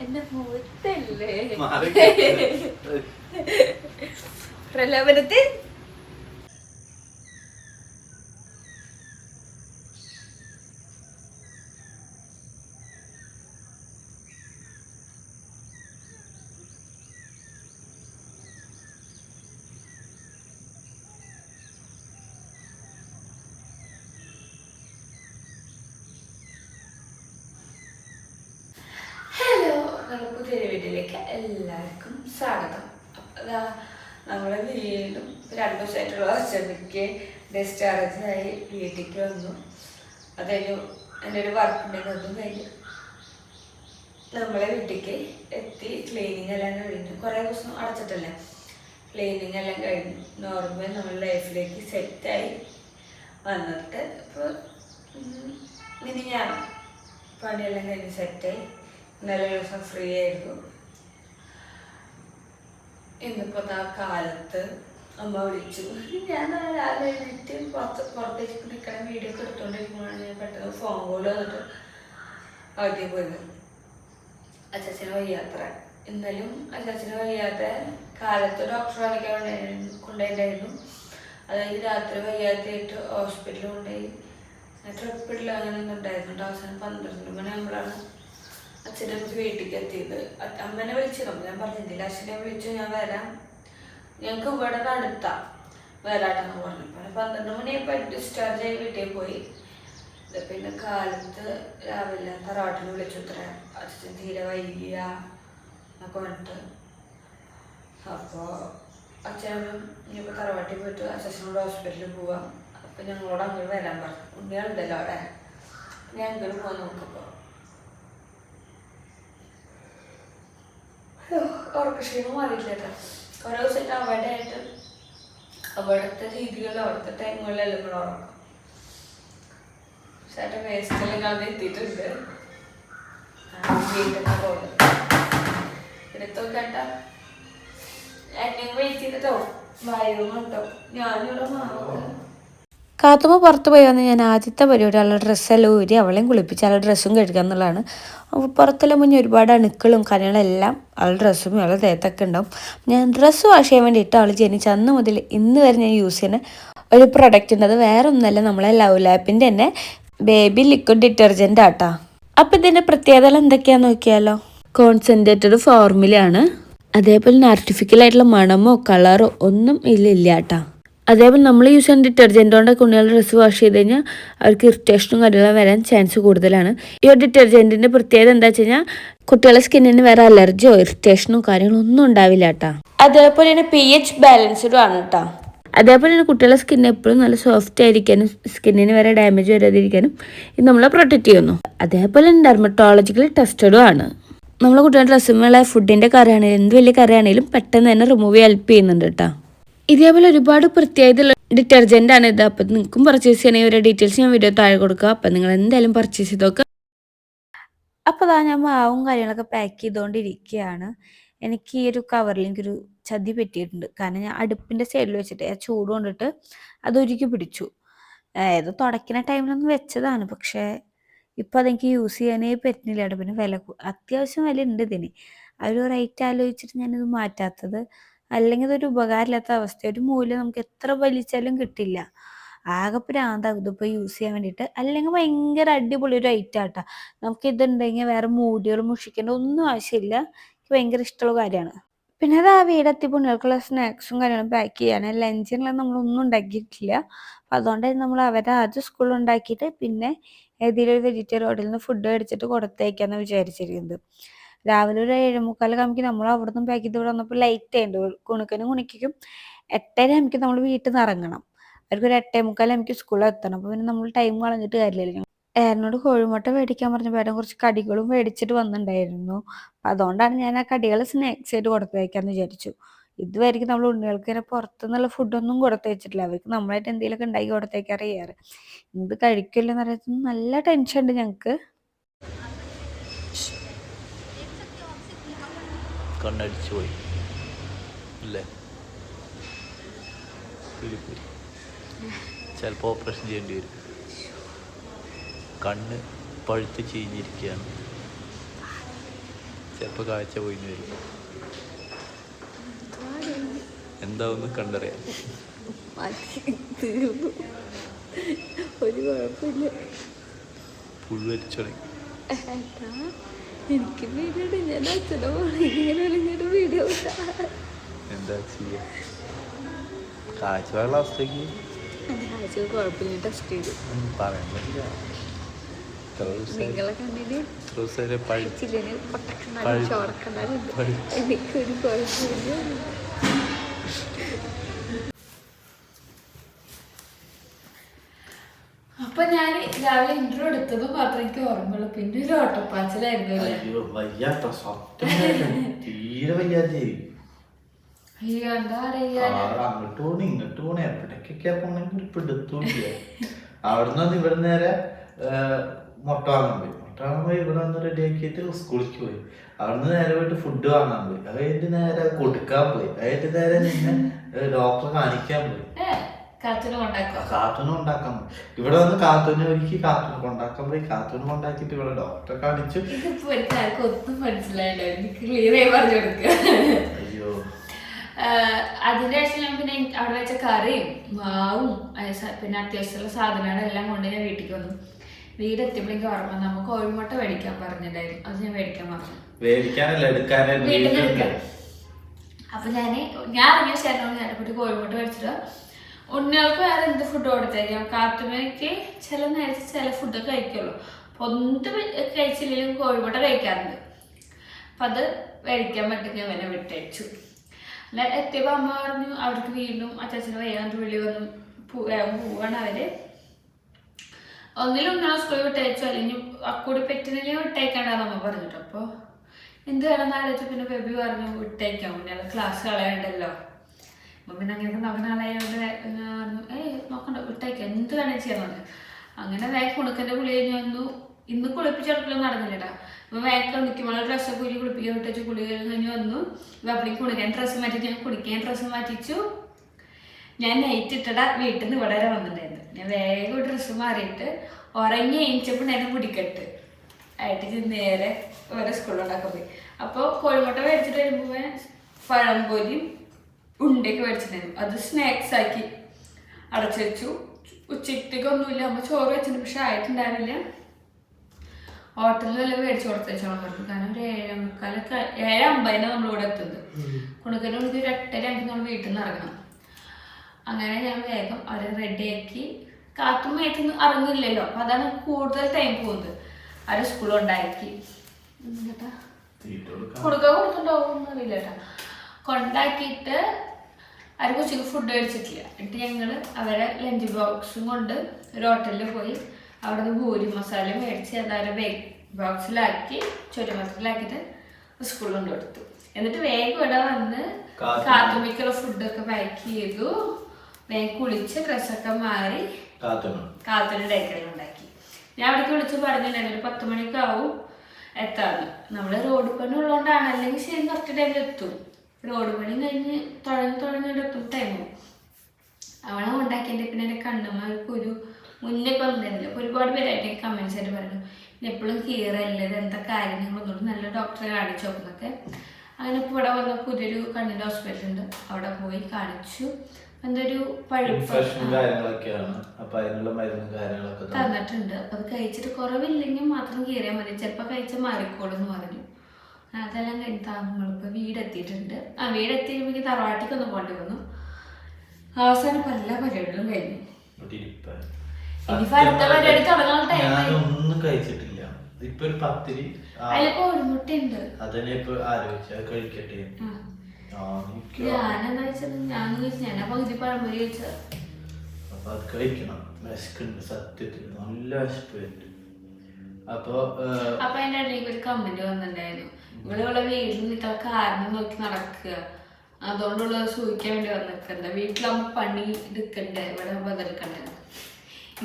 എന്റെ മുഖത്തല്ലേ? പ്രലോഭനത്തിൽ ഹലോ നമ്മുടെ പുതിയൊരു വീട്ടിലേക്ക് എല്ലാവർക്കും സ്വാഗതം ദാ നമ്മളെ വീണ്ടും രണ്ടു ദിവസമായിട്ടുള്ള വർഷത്തേക്ക് ഡിസ്ചാർജ് ആയി വീട്ടിലേക്ക് വന്നു. അത് കഴിഞ്ഞു എന്റെ ഒരു വർക്ക് ഒന്നും കഴിഞ്ഞു. നമ്മളെ വീട്ടിലേക്ക് എത്തി. ക്ലീനിങ് എല്ലാം കഴിഞ്ഞു. കുറേ ദിവസം അടച്ചിട്ടല്ലേ? ക്ലീനിങ് എല്ലാം കഴിഞ്ഞു. നോർമൽ നമ്മുടെ ലൈഫിലേക്ക് സെറ്റായി വന്നിട്ട് ഇപ്പോൾ ഇനി ഞാൻ പണിയെല്ലാം കഴിഞ്ഞ് സെറ്റായി നല്ല ദിവസം ഫ്രീ ആയിരുന്നു. ഇന്നിപ്പോ ആ കാലത്ത് അമ്മ വിളിച്ചു. ഞാൻ രാവിലെ എഴുന്നേറ്റ് പുറത്ത് പുറത്തേക്ക് കുടിക്കാൻ വീഡിയോ ഒക്കെ എടുത്തോണ്ടിരിക്കുമ്പോഴാണ് ഞാൻ പെട്ടെന്ന് ഫോൺ കോൾ വന്നിട്ട് അവിടെ പോയത് അച്ചാച്ചന് വയ്യാത്ര ഇന്നലും അച്ചാച്ചന് വയ്യാത്ത കാലത്ത് ഡോക്ടർ കാണിക്കാൻ കൊണ്ടുപോയിട്ടുണ്ടായിരുന്നു അതായത് രാത്രി വയ്യാത്തയായിട്ട് ഹോസ്പിറ്റലിൽ കൊണ്ടുപോയി. ട്രിപ്പിടില്ല അങ്ങനെ ഒന്നും ഉണ്ടായിരുന്നുണ്ട് അവസാനം പന്ത്രണ്ട് മണിയാകുമ്പോഴാണ് അച്ഛന്റെ നമുക്ക് വീട്ടിലേക്ക് എത്തിയത്. അമ്മനെ വിളിച്ചിരുന്നു. ഞാൻ പറഞ്ഞില്ല അച്ഛനെ വിളിച്ചു ഞാൻ വരാം. ഞങ്ങൾക്ക് ഇവിടെ അടുത്ത വരാട്ടെന്ന് പറഞ്ഞു. പന്ത്രണ്ട് മണിയായപ്പോൾ ഡിസ്ചാർജ് ആയി വീട്ടിൽ പോയി. പിന്നെ കാലത്ത് രാവിലെ തറവാട്ടിന് വിളിച്ചു. ഇത്ര അച്ഛൻ തീരെ വൈകിയ എന്നൊക്കെ പറഞ്ഞിട്ട്. അപ്പോൾ അച്ഛനും ഇനിയിപ്പോൾ തറവാട്ടിൽ പോയിട്ട് അച്ഛനോട് ഹോസ്പിറ്റലിൽ പോവാം. അപ്പം ഞങ്ങളോട് അങ്ങോട്ട് വരാൻ പറഞ്ഞു. ഉണ്ണികളുണ്ടല്ലോ അവിടെ. ഞാൻ അങ്ങോട്ട് പോകാൻ നോക്കുമ്പോൾ ഉറക്കക്ഷീണം മാറിയിട്ടില്ല ഓരോ ദിവസമായിട്ട് അവിടെ ആയിട്ട് അവിടുത്തെ രീതികളിൽ അവിടുത്തെ ടൈമുകളിലെല്ലാം കൂടെ ഉറക്കം. ചേട്ടൻ വേസ്റ്റെല്ലാം കാണാൻ എത്തിയിട്ടുണ്ട്. വീട്ടിലൊക്കെ പോകുന്നത് എടുത്തോ കേട്ടാ എന്നെ വെയിറ്റ് ചെയ്തിട്ടോ? വയറും കേട്ടോ ഞാനിവിടെ മാറുക കാത്തുമ്മ പുറത്ത് പോയി വന്ന് ഞാൻ ആദ്യത്തെ പരിപാടി അവളുടെ ഡ്രസ്സെല്ലാം ഊരി അവളെയും കുളിപ്പിച്ച് അവളുടെ ഡ്രസ്സും കഴുകുക എന്നുള്ളതാണ്. പുറത്തെല്ലാം മുന്നേ ഒരുപാട് അണുക്കളും എല്ലാം അവളുടെ ഡ്രസ്സും അവളുടെ ദേഹത്തൊക്കെ ഉണ്ടാവും. ഞാൻ ഡ്രസ്സ് വാഷ് ചെയ്യാൻ വേണ്ടിയിട്ട് അവൾ ജനിച്ച അന്ന് മുതൽ ഇന്ന് വരെ ഞാൻ യൂസ് ചെയ്യുന്ന ഒരു പ്രൊഡക്റ്റ് ഉണ്ട്. അത് വേറെ ഒന്നല്ല നമ്മളെ ലവ് ലാപ്പിന്റെ തന്നെ ബേബി ലിക്വിഡ് ഡിറ്റർജന്റ് ആട്ടാ. അപ്പം ഇതിന്റെ പ്രത്യേകത എന്തൊക്കെയാണെന്ന് നോക്കിയാലോ? കോൺസെൻട്രേറ്റഡ് ഫോർമുലയാണ് അതേപോലെ ആർട്ടിഫിഷ്യൽ ആയിട്ടുള്ള മണമോ കളറോ ഒന്നും ഇതിലില്ല കേട്ടാ അതേപോലെ നമ്മൾ യൂസ് ചെയ്യുന്ന ഡിറ്റർജന്റ് കൊണ്ട് കുഞ്ഞുങ്ങളുടെ ഡ്രസ്സ് വാഷ് ചെയ്ത് കഴിഞ്ഞാൽ അവർക്ക് ഇറിറ്റേഷനും കാര്യങ്ങളും വരാൻ ചാൻസ് കൂടുതലാണ്. ഈ ഒരു ഡിറ്റർജന്റിന്റെ പ്രത്യേകത എന്താ വെച്ച് കഴിഞ്ഞാൽ കുട്ടികളുടെ സ്കിന്നിന് വേറെ അലർജിയോ ഇറിറ്റേഷനോ കാര്യങ്ങളോ ഒന്നും ഉണ്ടാവില്ല കേട്ടാ അതേപോലെ തന്നെ പി എച്ച് ബാലൻസ്ഡും ആണ് കേട്ടോ അതേപോലെ തന്നെ കുട്ടികളുടെ സ്കിൻ എപ്പോഴും നല്ല സോഫ്റ്റ് ആയിരിക്കാനും സ്കിന്നിന് വരെ ഡാമേജ് വരാതിരിക്കാനും ഇത് നമ്മളെ പ്രൊട്ടക്റ്റ് ചെയ്യുന്നു. അതേപോലെ തന്നെ ഡെർമറ്റോളജിക്കലി ടെസ്റ്റഡും ആണ്. നമ്മളെ കുട്ടികളുടെ ഡ്രസ്സുമുള്ള ഫുഡിന്റെ കറിയാണെങ്കിലും എന്ത് വലിയ കറിയാണെങ്കിലും പെട്ടെന്ന് തന്നെ റിമൂവ് ചെയ്യാൻ ഹെൽപ്പ് ചെയ്യുന്നുണ്ട് കേട്ടോ ഇതേപോലെ ഒരുപാട് പ്രത്യേകതയുള്ള ഡിറ്റർജന്റ് ആണ് ഇത്. അപ്പം നിങ്ങൾക്കും പർച്ചേസ് ചെയ്യണമെങ്കിൽ ഒരു ഡീറ്റെയിൽസ് ഞാൻ വീഡിയോ താഴെ കൊടുക്കുക അപ്പം നിങ്ങൾ എന്തായാലും പർച്ചേസ് ചെയ്തൊക്കെ അപ്പോൾ അതാ ഞാൻ മാവും കാര്യങ്ങളൊക്കെ പാക്ക് ചെയ്തുകൊണ്ടിരിക്കുകയാണ് എനിക്ക് ഈ ഒരു കവറിൽ എനിക്കൊരു ചതി പറ്റിയിട്ടുണ്ട്. കാരണം ഞാൻ അടുപ്പിന്റെ സൈഡിൽ വെച്ചിട്ട് ആ ചൂട് കൊണ്ടിട്ട് അത് ഉരുക്കി പിടിച്ചു. അതായത് തുടക്കുന്ന ടൈമിലൊന്നും വെച്ചതാണ്. പക്ഷേ ഇപ്പം അതെനിക്ക് യൂസ് ചെയ്യാനേ പറ്റുന്നില്ല. അടുപ്പിന് വില അത്യാവശ്യം വില ഉണ്ട് ഇതിന്. ആ ഒരു റേറ്റ് ആലോചിച്ചിട്ട് ഞാനിത് മാറ്റാത്തത് അല്ലെങ്കിൽ ഇതൊരു ഉപകാരമില്ലാത്ത അവസ്ഥ. ഒരു മൂല്യം നമുക്ക് എത്ര വലിച്ചാലും കിട്ടില്ല. ആകെ പ്രാന്താകും ഇതിപ്പോൾ യൂസ് ചെയ്യാൻ വേണ്ടിയിട്ട്. അല്ലെങ്കിൽ ഭയങ്കര അടിപൊളി ഒരു ഐറ്റം ആട്ടാ. നമുക്ക് ഇതുണ്ടെങ്കിൽ വേറെ മൂടികൾ മുഷിക്കേണ്ട ഒന്നും ആവശ്യമില്ല. എനിക്ക് ഭയങ്കര ഇഷ്ടമുള്ള കാര്യമാണ്. പിന്നെ അത് ആ വീടെത്തി പുണ്യർക്കുള്ള സ്നാക്സും കാര്യങ്ങളും പാക്ക് ചെയ്യാൻ. ലഞ്ചിനുള്ള നമ്മളൊന്നും ഉണ്ടാക്കിയിട്ടില്ല. അപ്പം അതുകൊണ്ട് നമ്മൾ അവരെ ആദ്യം സ്കൂളിൽ ഉണ്ടാക്കിയിട്ട് പിന്നെ ഏതെങ്കിലും ഒരു വെജിറ്റേറിയൻ ഹോട്ടലിൽ നിന്ന് ഫുഡ് മേടിച്ചിട്ട് കൊടുത്തേക്കാന്ന് വിചാരിച്ചിരിക്കുന്നത്. രാവിലെ ഒരു ഏഴുമുക്കാൽ കമ്മിക്ക് നമ്മൾ അവിടെ നിന്ന് പാക്ക് ചെയ്ത് ഇവിടെ വന്നപ്പോൾ ലൈറ്റ് ആയിട്ട് കുണുക്കനും കുണിക്കും എട്ടര നമുക്ക് നമ്മൾ വീട്ടിൽ നിന്ന് ഇറങ്ങണം. അവർക്ക് ഒരു എട്ടേ മുക്കാൽ നമുക്ക് സ്കൂളിൽ എത്തണം. അപ്പോൾ പിന്നെ നമ്മൾ ടൈം കളഞ്ഞിട്ട് കാര്യമില്ല. ഏട്ടനോട് കോഴിമുട്ട മേടിക്കാൻ പറഞ്ഞപ്പോൾ ഏട്ടൻ കുറച്ച് കടികളും മേടിച്ചിട്ട് വന്നിട്ടുണ്ടായിരുന്നു അതുകൊണ്ടാണ് ഞാൻ ആ കടികൾ സ്നാക്സ് ആയിട്ട് കൊടുത്തു കൊടുത്തേക്കാന്ന് വിചാരിച്ചു. ഇതുവരെയ്ക്കും നമ്മൾ ഉണ്ണികൾക്ക് ഇങ്ങനെ പുറത്തുനിന്നുള്ള ഫുഡൊന്നും കൊടുത്തു വെച്ചിട്ടില്ല അവർക്ക് നമ്മളായിട്ട് എന്തെങ്കിലുമൊക്കെ ഉണ്ടാക്കി കൊടുത്തേക്കാറ് ചെയ്യാറ്. ഇത് കഴിക്കില്ലെന്ന് പറയുന്നത് നല്ല ടെൻഷൻ ഉണ്ട് ഞങ്ങൾക്ക് കണ്ണടിച്ചു പോയി അല്ലേ ചിലപ്പോൾ ഓപ്പറേഷൻ ചെയ്യേണ്ടി വരും. കണ്ണ് പഴുത്ത് ചീഞ്ഞിരിക്കുകയാണ്. ചിലപ്പോൾ കാഴ്ച പോയിന്ന് വരും. എന്താവുമെന്ന് കണ്ടറിയാം ഒരു കുഴപ്പമില്ല. എനിക്ക് വീഡിയോ ഞാൻ അച്ഛനെ ഇങ്ങനെ ഇങ്ങനെ വീഡിയോ എന്താ ചെയ്യാ? കാഴ്ച അവസ്ഥക്ക് ആഴ്ച കുഴപ്പമില്ല ടെസ്റ്റ് ചെയ്തു. പറയാൻ പറ്റില്ല. നിങ്ങളെ കണ്ണിന് പഴുത്ത് ചോടക്കണ്ണാലും പഴുത്ത് എനിക്കൊരു കുഴപ്പമില്ല അപ്പൊ ഞാൻ രാവിലെ ഇന്റർവ്യൂ എടുത്തത് മാത്രം എനിക്ക് ഓർമ്മയുള്ളൂ. പിന്നെ ഒരു ഓട്ടപ്പാച്ചിലായിരുന്നു അയ്യോ വയ്യാത്ത സത്യം. തീരെ വയ്യാതെ. അയ്യോ എന്താ പറയാ? അങ്ങോട്ട് പോണി ഇങ്ങോട്ട് പോണി. എവിടേക്കൊക്കെ പോണെങ്കിൽ പിടുത്തൂല്ല അവിടുന്ന് ഇവിടെ നേരെ മുട്ട വാങ്ങാൻ പോയി. മുട്ട വാങ്ങാൻ പോയി ഇവിടെ വന്ന് റെഡി ആക്കിയിട്ട് സ്കൂളിലേക്ക് പോയി. അവിടുന്ന് നേരെ പോയിട്ട് ഫുഡ് വാങ്ങാൻ പോയി. അത് കഴിഞ്ഞിട്ട് നേരെ കൊടുക്കാൻ പോയി. അത് കഴിഞ്ഞിട്ട് നേരെ നിന്നെ ഡോക്ടറെ കാണിക്കാൻ പോയി. കാർട്ടൂൺ ഉണ്ടാക്കാൻ ഇവിടെ വന്ന് കാർട്ടൂണ് ഒരുക്കി കാർട്ടൂൺ കൊണ്ടാക്കാൻ പോയി കാർട്ടൂൺ കൊണ്ടാക്കിട്ട് ഇവിടെ ഡോക്ടറെ കാണിച്ചു ഒന്നും മനസ്സിലായില്ല. എനിക്ക് ക്ലിയർ ആയി പറഞ്ഞു കൊടുക്കുക അയ്യോ. അതിന്റെ ശേഷം ഞാൻ പിന്നെ അവിടെ വെച്ച കറിയും മാവും പിന്നെ അത്യാവശ്യമുള്ള സാധനങ്ങളെല്ലാം കൊണ്ട് ഞാൻ വീട്ടിലേക്ക് വന്നു. വീട് എത്തിയപ്പോഴേക്കും ഓർമ്മ നമുക്ക് കോഴിമുട്ട മേടിക്കാൻ പറഞ്ഞിട്ടുണ്ടായിരുന്നു. അത് ഞാൻ മേടിക്കാൻ പറഞ്ഞു. എടുക്കാനല്ല. വീട്ടിൽ അപ്പൊ ഞാൻ ഞാൻ ഇറങ്ങിയ ശേഷം ഞാൻ കുട്ടി കോഴിമുട്ട മേടിച്ചിട്ട് ഉണ്ണികൾക്ക് വേറെ എന്ത് ഫുഡ് കൊടുത്തേക്കാം? കാത്തുമയ്ക്ക് ചില നേരത്തെ ചില ഫുഡ് കഴിക്കുള്ളൂ. അപ്പൊ ഒന്നും കഴിച്ചില്ലെങ്കിലും കോഴിമുട്ട കഴിക്കാറുണ്ട്. അപ്പൊ അത് കഴിക്കാൻ പറ്റുന്ന അവനെ വിട്ടയച്ചു. അല്ല എത്തിയപ്പോൾ അമ്മ പറഞ്ഞു അവർക്ക് വീണ്ടും അച്ചാച്ചന് വയ്യാണ്ട് വിളി വന്നു പോവാണ് അവർ. ഒന്നിലും ഞാൻ സ്കൂളിൽ വിട്ടയച്ചു അല്ലെങ്കിൽ അക്കൂടി പെറ്റിനെല്ലാം വിട്ടയക്കേണ്ടതെന്ന് അമ്മ പറഞ്ഞിട്ട്. അപ്പോൾ എന്ത് വേണമെന്ന് ആലോചിച്ചു പിന്നെ ബേബി പറഞ്ഞു വിട്ടയക്കാം പിന്നെ ക്ലാസ് കളയണ്ടല്ലോ. പിന്നെ അങ്ങനെ ആളായോണ്ട് ഏയ് നോക്കണ്ട വിട്ടേക്ക് എന്ത് വേണേൽ ചെയ്യാൻ അങ്ങനെ വേഗം കുണുക്കന്റെ കുളി കഴിഞ്ഞ് വന്നു. ഇന്ന് കുളിപ്പിച്ചെടുക്കലൊന്നും നടന്നില്ലടാ ഇപ്പൊ വേഗം നിൽക്കുമ്പോൾ ഡ്രസ്സൊക്കെ കുലി കുളിപ്പിക്കാൻ വിട്ടു കുളി കഴിഞ്ഞ് വന്നു. അപ്പളേക്ക് കുളിക്കാൻ ഡ്രസ്സ് മാറ്റി ഞാൻ കുളിക്കാൻ ഡ്രസ്സ് മാറ്റിച്ചു. ഞാൻ നൈറ്റ് ഇട്ടട വീട്ടിൽ നിന്ന് ഇവിടെ വരെ വന്നിട്ടുണ്ടായിരുന്നു. ഞാൻ വേഗം ഡ്രസ്സ് മാറിയിട്ട് ഉറങ്ങി എണീച്ചപ്പോൾ നേരെ പിടിക്കട്ട് ആയിട്ട് നേരെ ഓരോ സ്കൂളിലുണ്ടാക്കാൻ പോയി. അപ്പോൾ കോഴിമുട്ട മേടിച്ചിട്ട് വരുമ്പോൾ പഴംപൊരിയും ഉണ്ടയൊക്കെ മേടിച്ചിട്ടുണ്ടായിരുന്നു. അത് സ്നാക്സ് ആക്കി അടച്ചു വെച്ചു ഉച്ചയ്ക്കൊക്കെ ഒന്നുമില്ല അമ്മ ചോറ് വെച്ചിട്ടുണ്ട് പക്ഷെ ആയിട്ടുണ്ടായിരുന്നില്ല. ഹോട്ടലിൽ വല്ല മേടിച്ചു കൊടുത്തേച്ചോളം പറഞ്ഞു കാരണം ഒരു ഏഴേ മുക്കാലൊക്കെ ഏഴ് അമ്പതിനാണ് നമ്മളിവിടെ എത്തുന്നത്. കുണുക്കന്റെ ഉള്ളിൽ ഒരു എട്ടര ആകുമ്പോൾ നമ്മൾ വീട്ടിൽ നിന്ന് ഇറങ്ങണം. അങ്ങനെ ഞാൻ വേഗം അവരെ റെഡി ആക്കി കാത്തും മേത്തുനിന്ന് ഇറങ്ങില്ലല്ലോ അപ്പൊ അതാണ് കൂടുതൽ ടൈം പോകുന്നത്. അവരെ സ്കൂളിൽ ഉണ്ടാക്കി എന്നിട്ടാ കൊടുക്കാൻ. കൊടുത്തുണ്ടാവും എന്നറിയില്ല അറിയില്ല കേട്ടോ. കൊണ്ടാക്കിയിട്ട് അവർക്ക് ഉച്ചയ്ക്ക് ഫുഡ് കഴിച്ചിട്ടില്ല. എന്നിട്ട് ഞങ്ങൾ അവരെ ലഞ്ച് ബോക്സും കൊണ്ട് ഒരു ഹോട്ടലിൽ പോയി അവിടെ നിന്ന് ഭൂരി മസാല മേടിച്ച് അത് അവരെ ബേക്ക് ബോക്സിലാക്കി ചുരമത്തിലാക്കിയിട്ട് സ്കൂളിൽ കൊണ്ട് കൊടുത്തു. എന്നിട്ട് വേഗം ഇവിടെ വന്ന് കാത്തു. കാത്തുമിക്കുള്ള ഫുഡൊക്കെ പാക്ക് ചെയ്തു. വേഗം കുളിച്ച് ഡ്രസ്സൊക്കെ മാറി കാത്തൊരു ഡേക്കറി ഉണ്ടാക്കി. ഞാൻ അവിടേക്ക് വിളിച്ച് പറഞ്ഞിട്ടുണ്ടായിരുന്നു ഒരു പത്ത് മണിക്കാവും എത്താന്ന്. നമ്മൾ റോഡ് പണി ഉള്ളതുകൊണ്ടാണ് അല്ലെങ്കിൽ ശരി കറക്റ്റ് ടൈമിൽ എത്തും. റോഡ് പണി കഴിഞ്ഞ് തുഴഞ്ഞ് എത്തും ടൈമും അവളെ ഉണ്ടാക്കിയതിന്റെ പിന്നെ എന്റെ കണ്ണുമാർക്ക് ഒരു മുന്നേ വന്നിരുന്നില്ല. അപ്പോൾ ഒരുപാട് പേരായിട്ട് കമൻസ് ആയിട്ട് പറഞ്ഞു എപ്പോഴും കീറല്ലേ ഇത് എന്താ കാര്യം? നിങ്ങൾ നല്ല ഡോക്ടറെ കാണിച്ചു? നോക്കുന്നൊക്കെ അങ്ങനെ ഇപ്പോൾ ഇവിടെ വന്ന പുതിയൊരു കണ്ണിന്റെ ഹോസ്പിറ്റൽ ഉണ്ട്. അവിടെ പോയി കാണിച്ചു. എന്തൊരു തന്നിട്ടുണ്ട്. അത് കഴിച്ചിട്ട് കുറവില്ലെങ്കിൽ മാത്രം കീറിയാൽ മതി. ചിലപ്പോൾ കഴിച്ചാൽ മാറിക്കോളും എന്ന് പറഞ്ഞു അതെല്ലാം കഴിഞ്ഞിട്ട് നമ്മളിപ്പോൾ വീടെത്തിയിട്ടുണ്ട്. ആ വീടെത്തിയപ്പോൾ തറവാട്ടിക്ക് ഒന്ന് പോണ്ടി വന്നു. അവസാനം പല പരിപാടികളും കഴിഞ്ഞു. ഇനിയിപ്പോ അടുത്ത പരിപാടി തുടങ്ങാൻ time ആയി. ഞാനൊന്നും കഴിച്ചിട്ടില്ല. ഇപ്പൊ ഒരു പത്തിരി ഒരു കോഴിമുട്ടയുണ്ട് അതന്നെ ഇപ്പൊ ആലോചിച്ച അത് കഴിക്കട്ടെ. ഞാനെന്താ വെച്ചത്? ഞാൻ ഞാൻ പകുതി പഴംപൊരി കഴിച്ചത് അപ്പൊ അത് കഴിക്കണം. വിശക്കുണ്ട് സത്യത്തിൽ. നല്ല വിശപ്പ് വരുന്നുണ്ട്. അപ്പൊ അതിന്റെ ഒരു കമന്റ് വന്നിട്ടുണ്ടായിരുന്നു. ഇവിടെ വീട്ടിൽ നിൽക്കാൻ കാരണം നോക്കി നടക്കുക. അതുകൊണ്ടുള്ള ചോദിക്കാൻ വേണ്ടി വന്നിട്ടുണ്ട്. വീട്ടിലാകുമ്പോൾ പണി എടുക്കണ്ടേ? ഇവിടെ ബദൽക്കണ്ടേ?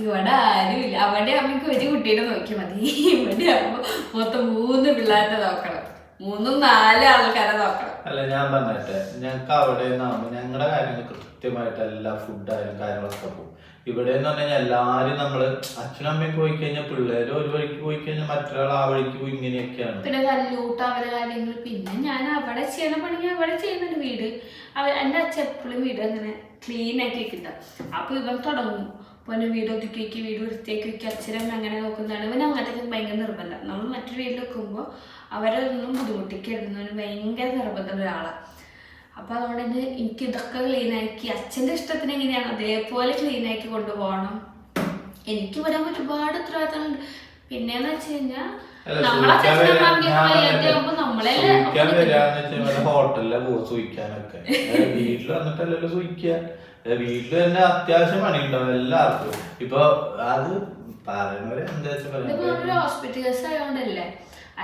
ഇവിടെ ആരുമില്ല. അവിടെ അമ്മയ്ക്ക് ഒരു കുട്ടീനെ നോക്കിയാൽ മതി. ഇവിടെ ആകുമ്പോ മൊത്തം മൂന്ന് പിള്ളേരെ നോക്കണം. മൂന്നും നാല് ആൾക്കാരെ നോക്കണം. അല്ല ഞാൻ പറഞ്ഞിട്ട്. ഞങ്ങൾക്ക് അവിടെ ഞങ്ങളുടെ കാര്യങ്ങൾ കൃത്യമായിട്ട് എല്ലാ ഫുഡായാലും കാര്യങ്ങളൊക്കെ പോകും. ഇവിടെ എന്ന് പറഞ്ഞു കഴിഞ്ഞാൽ എല്ലാരും നമ്മൾ അച്ഛനും പോയി കഴിഞ്ഞാൽ പിള്ളേര് ഒരു വഴിക്ക് പോയി കഴിഞ്ഞാൽ മറ്റൊരാൾ ആ വഴിക്ക് പോയി ഇങ്ങനെയൊക്കെയാണ്. പിന്നെ തല്ലൂട്ട് അവരെ കാര്യങ്ങൾ പിന്നെ ഞാൻ അവിടെ ചെയ്യുന്ന പണി ഞാൻ അവിടെ ചെയ്യുന്നുണ്ട് വീട്. അവർ അച്ഛൻ എപ്പോഴും വീട് അങ്ങനെ ക്ലീൻ ആക്കി വെക്കണ്ട അപ്പൊ ഇവൻ തുടങ്ങും. പിന്നെ വീട് ഒതുക്കി വെക്കി വീട് വൃത്തിയാക്കി വെക്കി അച്ഛനമ്മ അങ്ങനെ നോക്കുന്നതാണ്. ഇവൻ അങ്ങനത്തെ ഭയങ്കര നിർബന്ധം. നമ്മൾ മറ്റൊരു വീട്ടിൽ വെക്കുമ്പോൾ അവരൊന്നും ബുദ്ധിമുട്ടിക്കരുതെന്ന് ഭയങ്കര നിർബന്ധമുള്ള ഒരാളാണ് അപ്പൊ അതുകൊണ്ട് തന്നെ എനിക്ക് ഇതൊക്കെ ക്ലീൻ ആക്കി അച്ഛന്റെ ഇഷ്ടത്തിന് എങ്ങനെയാണ് അതേപോലെ ക്ലീൻ ആക്കി കൊണ്ടുപോകണം. എനിക്ക് വരാൻ ഒരുപാട് ഉത്തരവാദിത്തങ്ങളുണ്ട്. പിന്നെന്ന് വെച്ച് കഴിഞ്ഞാൽ വീട്ടിൽ വന്നിട്ടല്ലല്ലോ സൂഹിക്കുക ഏ, വീട്ടിൽ തന്നെ അത്യാവശ്യം പണി ഉണ്ടാവും എല്ലാവർക്കും. ഇപ്പൊ അത് പറയുന്നവരെ എന്താ വെച്ചാൽ ഹോസ്പിറ്റൽ കേസ് ആയതുകൊണ്ടല്ലേ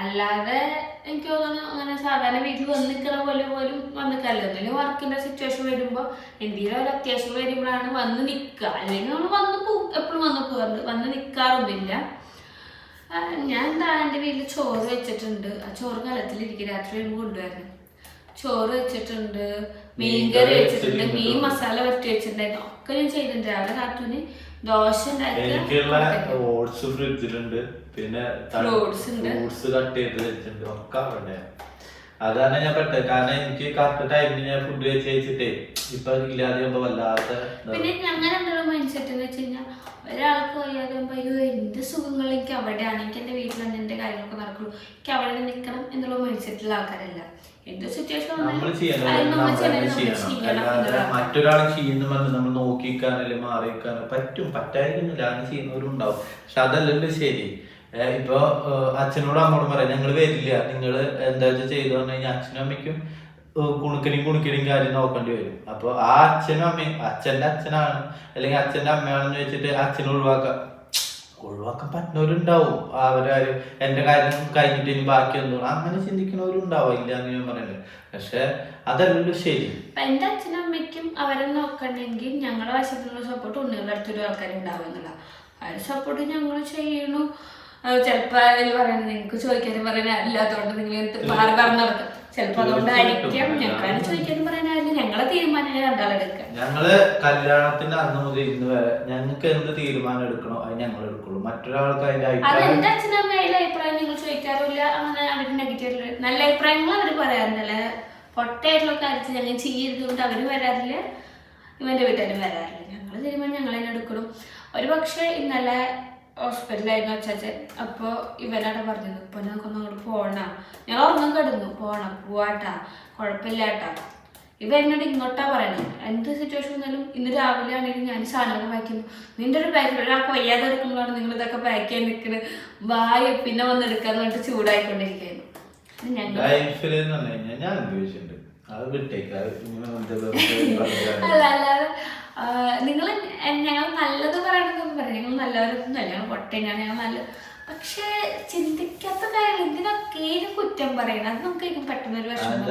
അല്ലാതെ എനിക്ക് തോന്നുന്നു അങ്ങനെ സാധാരണ വീട്ടിൽ വന്ന് നിൽക്കുന്ന പോലെ പോലും വന്നിക്കല്ല എന്തെങ്കിലും വർക്കിന്റെ സിറ്റുവേഷൻ വരുമ്പോൾ എന്തെങ്കിലും ഒരു അത്യാവശ്യം വരുമ്പോഴാണ് വന്ന് നിൽക്കുക അല്ലെങ്കിൽ നമ്മൾ വന്ന് പോകും എപ്പോഴും വന്ന് പോകാറുണ്ട്. വന്ന് നിൽക്കാറൊന്നുമില്ല ഞാൻ എന്താ എന്റെ വീട്ടിൽ ചോറ് വെച്ചിട്ടുണ്ട്. ആ ചോറ് കലത്തിലിരിക്കും രാത്രി വരുമ്പോൾ കൊണ്ടുവരണം ചോറ് വെച്ചിട്ടുണ്ട് മീൻ മീൻകറി വെച്ചിട്ടുണ്ട് മീൻ മസാല വരട്ടി വെച്ചിട്ടുണ്ടായിരുന്നു. ഒക്കെ ഞാൻ ചെയ്തിട്ടുണ്ട്. രാവിലെ കാത്തൂന് ദോശ ഉണ്ടാക്കി പിന്നെ. ഫ്രൂട്ട്സ് കട്ട് ചെയ്ത് വെച്ചിട്ടുണ്ട്. ഒക്കെ അവിടെ. അതാണ് ഞാൻ പെട്ടത്. കാരണം എനിക്ക് കറക്റ്റ് ടൈമിന് ഞാൻ ഫുഡ് കഴിച്ച് കഴിച്ചിട്ടേ ഇപ്പൊ ഇല്ലാതെ വല്ലാത്ത പിന്നെ ഞങ്ങൾ മൈൻഡ് സെറ്റ് എന്ന് വെച്ച് കഴിഞ്ഞാൽ ഒരാൾക്ക് വയ്യാതെ അയ്യോ എന്റെ സുഖങ്ങൾ എനിക്ക് അവിടെയാണ്. എനിക്ക് എന്റെ വീട്ടിലാണ് എന്റെ കാര്യങ്ങളൊക്കെ നടക്കുള്ളൂ. എനിക്ക് അവിടെ നിൽക്കണം എന്നുള്ള മൈൻഡ് സെറ്റിലുള്ള ആൾക്കാരല്ല. എന്ത് സിറ്റുവേഷൻ മറ്റൊരാൾ ചെയ്യുന്ന പറഞ്ഞ് നമ്മൾ നോക്കിക്കാനല്ലേ മാറിക്കാനോ പറ്റും. പറ്റായിരിക്കുന്നില്ല അങ്ങനെ ചെയ്യുന്നവരുണ്ടാവും പക്ഷെ അതല്ലല്ലോ ശരി. ഇപ്പൊ അച്ഛനോടും അമ്മോടും പറയാം ഞങ്ങൾ വരില്ല. നിങ്ങൾ എന്താ വെച്ചാൽ ചെയ്തു കഴിഞ്ഞാൽ അച്ഛനും അമ്മയ്ക്കും കുണുക്കനും കുണുക്കനും കാര്യം നോക്കേണ്ടി വരും. അപ്പൊ ആ അച്ഛനും അമ്മയും അച്ഛന്റെ അച്ഛനാണ് അല്ലെങ്കിൽ അച്ഛന്റെ അമ്മയാണെന്ന് വെച്ചിട്ട് അച്ഛനെ ഒഴിവാക്കാം. ഒഴിവാക്കാൻ പറ്റുന്നവരുണ്ടാവും. അവരാരും എന്റെ കാര്യം കഴിഞ്ഞിട്ട് ഇനി ബാക്കി എന്തോ? അങ്ങനെ ചിന്തിക്കുന്നവരുണ്ടാവും. ഇല്ല എന്ന് ഞാൻ പറയുന്നത് പക്ഷെ അതല്ലല്ലോ ശരി. എന്റെ അച്ഛനും അമ്മയ്ക്കും അവരെ നോക്കണമെങ്കിൽ ഞങ്ങളുടെ വശത്തുള്ള സപ്പോർട്ട് ഉണ്ണികളുടെ അടുത്തൊരു ആൾക്കാരുണ്ടാവുന്നില്ല അവരുടെ സപ്പോർട്ട് ഞങ്ങൾ ചെയ്യണു. ആ, ചിലപ്പോ അതിൽ പറയണത് നിങ്ങൾക്ക് ചോദിക്കാനും പറയാനും ഇല്ലാത്തതുകൊണ്ട് നിങ്ങൾ മാറി പറഞ്ഞു നടക്കും. ചിലപ്പോ അതുകൊണ്ടായിരിക്കാം ഞങ്ങൾ ചോദിക്കാനും പറയാനില്ല ഞങ്ങളെ തീരുമാനം രണ്ടാളെടുക്കുക ഞങ്ങൾ കല്യാണത്തിന്റെ അന്ന് മുതൽ ഇന്ന് വരെ ഞങ്ങൾക്ക് എന്ത് തീരുമാനം എടുക്കണോ അത് ഞങ്ങൾ എടുക്കുള്ളൂ. മറ്റൊരാൾക്ക് അതിന്റെ അത് അഭിപ്രായം എന്റെ അച്ഛനും അമ്മയുടെ അഭിപ്രായം നിങ്ങൾ ചോദിക്കാറില്ല. അങ്ങനെ അവരുടെ നെഗറ്റീവ് നല്ല അഭിപ്രായങ്ങൾ അവർ പറയാറുണ്ടല്ലേ? പൊട്ടയായിട്ടുള്ള കാര്യത്തിൽ ഞങ്ങൾ ചെയ്യരുതുകൊണ്ട് അവർ വരാറില്ല. ഇവന്റെ വീട്ടുകാരും വരാറില്ല. ഞങ്ങൾ തീരുമാനം ഞങ്ങൾ തന്നെ എടുക്കണം. ഒരു പക്ഷേ ഇന്നലെ ഹോസ്പിറ്റലായിരുന്നു അച്ചാച്ചൻ. അപ്പോൾ ഇവരാണ് പറഞ്ഞത് ഇപ്പൊ നമുക്കൊന്നും അങ്ങോട്ട് പോകണം ഞങ്ങൾ ഒന്നും കിടന്നു. പോകണം പോവാട്ടാ. കുഴപ്പമില്ലാട്ടാ. ഇവ എന്നോട് ഇങ്ങോട്ടാ പറയണത് എന്ത് സിറ്റുവേഷൻ വന്നാലും ഇന്ന് രാവിലെ ആണെങ്കിലും ഞാൻ സാധനങ്ങൾ വായിക്കുന്നു നിന്റെ ഒരു പാക്ക് ഒരാൾക്ക് വയ്യാതെ എടുക്കുമ്പോഴാണ് നിങ്ങൾ ഇതൊക്കെ പാക്ക് ചെയ്യാൻ നിൽക്കുന്നത് വായ പിന്നെ വന്ന് എടുക്കാന്ന് പറഞ്ഞിട്ട് ചൂടായിക്കൊണ്ടിരിക്കുന്നു അല്ല അല്ലാതെ നിങ്ങൾ ഞങ്ങൾ നല്ലത് പറയണമെന്നൊന്നും പറയാം ഞങ്ങൾ നല്ലവരൊന്നും അല്ല. ഞങ്ങൾ പൊട്ടയാണ് ഞങ്ങൾ നല്ല പക്ഷേ ചിന്തിക്കാത്ത കാര്യം ഇതിനൊക്കെയും കുറ്റം പറയണം? അത് നമുക്ക് പെട്ടെന്ന് ഒരു വിഷമം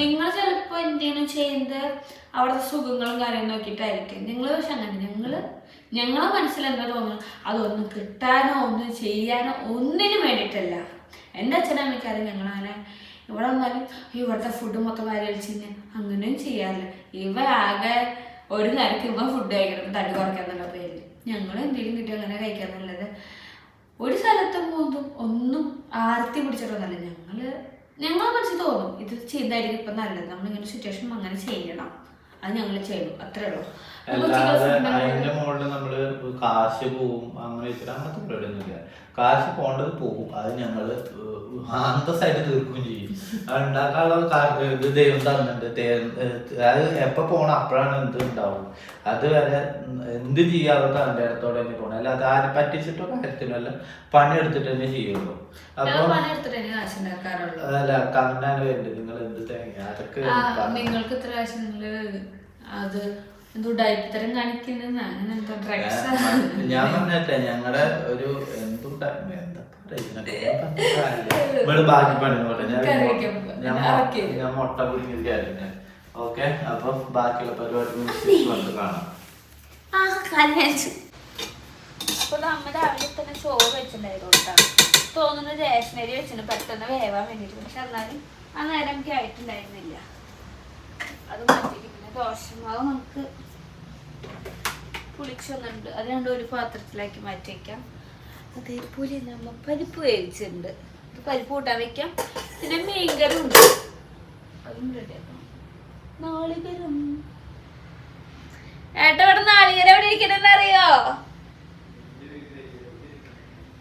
നിങ്ങൾ ചിലപ്പോൾ എന്തെങ്കിലും ചെയ്യുന്നത്? അവിടുത്തെ സുഖങ്ങളും കാര്യം നോക്കിയിട്ടായിരിക്കും. നിങ്ങൾ പക്ഷെ അങ്ങനെ ഞങ്ങൾ ഞങ്ങളെ മനസ്സിൽ എന്താ തോന്നുന്നു അതൊന്നും കിട്ടാനോ ഒന്നും ചെയ്യാനോ ഒന്നിനും വേണ്ടിയിട്ടല്ല. എന്റെ അച്ഛനമ്മയ്ക്കറിയാം ഞങ്ങളങ്ങനെ ഇവിടെ വന്നാലും "അയ്യോ, ഇവിടുത്തെ ഫുഡ് മൊത്തം വാരി വലിച്ചിങ്ങനെ അങ്ങനെയും ചെയ്യാറില്ല. ഇവ ആകെ ഒരു നേരക്ക് ഇവ ഫുഡ് കഴിക്കണം തടി കുറയ്ക്കാന്നുള്ള പേര് ഞങ്ങൾ എന്തെങ്കിലും കിട്ടി അങ്ങനെ കഴിക്കാന്നുള്ളത് ഒരു സ്ഥലത്തും പോകുന്നതും ഒന്നും ആർത്തി പിടിച്ചിട്ടൊന്നല്ല ഞങ്ങൾ ഞങ്ങളെ മനസ്സിൽ തോന്നും ഇത് ചെയ്തായിരിക്കും ഇപ്പൊ നല്ലത്. നമ്മളിങ്ങനെ സിറ്റുവേഷൻ അങ്ങനെ ചെയ്യണം. അത് ഞങ്ങൾ ചെയ്യുന്നു അത്രേ ഉള്ളൂ. അല്ലാതെ അതിന്റെ മുകളിൽ നമ്മൾ കാശ് പോവും അങ്ങനെ വെച്ചിട്ട് അങ്ങനത്തെ പരിപാടിയൊന്നുമില്ല. കാശ് പോകേണ്ടത് പോകും. അത് ഞങ്ങൾ അന്തസ്സായിട്ട് തീർക്കുകയും ചെയ്യും. അത് ഉണ്ടാക്കാനുള്ള ഇത് ദൈവം തന്നിട്ടുണ്ട്. അതായത് അത് എപ്പോ പോണം അപ്പോഴാണ് എന്ത് ഉണ്ടാവും അത് വരെ എന്ത് ചെയ്യാതെ അതിന്റെ അടുത്തോടെ തന്നെ പോകണം അല്ലാതെ ആരെ പറ്റിച്ചിട്ടോ കാര്യത്തിനല്ല പണിയെടുത്തിട്ട് തന്നെ ചെയ്യുള്ളൂ. അപ്പൊ അല്ല കണ്ടാണ് വേണ്ടത് നിങ്ങൾ എന്ത് തേങ്ങ? അതൊക്കെ. നിങ്ങൾക്ക് ഇത്ര അത് ഞാൻ- പറഞ്ഞേ ഞങ്ങളെ ഞങ്ങളുടെ ഒരു എന്തുണ്ടായിരുന്നു എന്താ പറയുന്നത് ബാക്കി പണി പോലെ ഞാൻ മുട്ട പുരിഞ്ഞിരിക്കായിരുന്നു ഓക്കെ അപ്പൊ ബാക്കിയുള്ള പരിപാടി വന്ന് കാണാം. നമ്മ രാവിലെ തന്നെ ചോറ് വെച്ചിട്ടുണ്ടായിരുന്നു കേട്ടോ. തോന്നുന്നു റേഷനരി പെട്ടെന്ന് വേവാൻ വേണ്ടിയിട്ട്. പക്ഷെ എന്നാലും ആ നേരം എനിക്ക് ആയിട്ടുണ്ടായിരുന്നില്ല. അത് മാറ്റിയിട്ട് പിന്നെ ദോശമാവ് നമുക്ക് പുളിച്ചൊന്നുണ്ട്. അത് രണ്ടും ഒരു പാത്രത്തിലാക്കി മാറ്റി വെക്കാം അതേപോലെ നമ്മ പരിപ്പ് വേവിച്ചിട്ടുണ്ട്. പരിപ്പ് കൂട്ടാൻ വെക്കാം. പിന്നെ മീൻകറി ഉണ്ട്. അതും റെഡിയാക്കാം ഏട്ട ഇവിടെ നാളികേരം എവിടെ ഇരിക്കണെന്ന് അറിയോ?